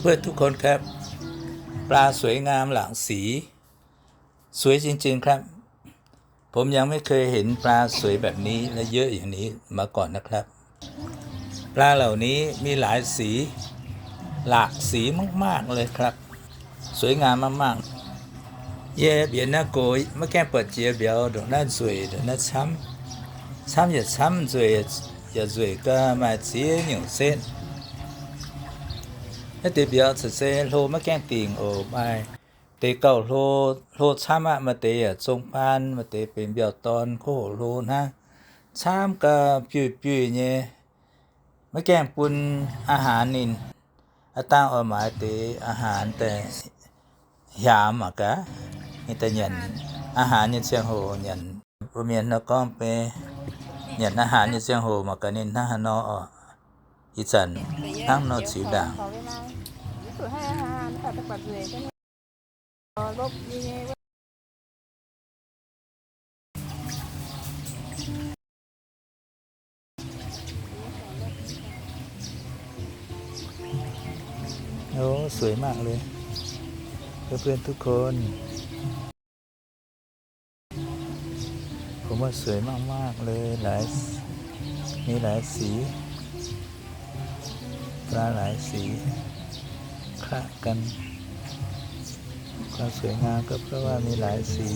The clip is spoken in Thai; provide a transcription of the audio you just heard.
เพื่อนๆทุกคนครับ ปลาสวยงามหลากสี สวยจริงๆครับ ผมยังไม่เคยเห็นปลาสวยแบบนี้และเยอะอย่างนี้มาก่อนนะครับ ปลาเหล่านี้มีหลายสี หลากสีมากๆเลยครับ สวยงามมากๆ เย่เบียนนาโกยเมื่อแก้เปิดเจียเบียวดอกน่าสวยดอกน่าช้ำช้ำอย่าช้ำสวยอย่าสวยก็มาเจียหนียวเส้น 那代表出些路乜惊电哦，咪地够路路参啊，咪地啊中班咪地เป็นเบียวตอนโคโลนะช้ามกับปิวปิวเนี่ยไม่แกงปุนอาหารนินอาตั้งออกมาเตอาหารแต่ยามอ่ะกะนี่แต่ยันอาหารยันเชียงโหยันบะเมียนแล้วก็ไปยันอาหารยันเชียงโหมากะนินท่าฮานออ่ะอีจันทั้งนอจิวด่า โอ้สวยมากเลย เพื่อนๆทุกคน ผมว่าสวยมากๆเลยหลายมีหลายสีปลาหลายสี คละกัน ความสวยงามก็เพราะว่ามีหลายสี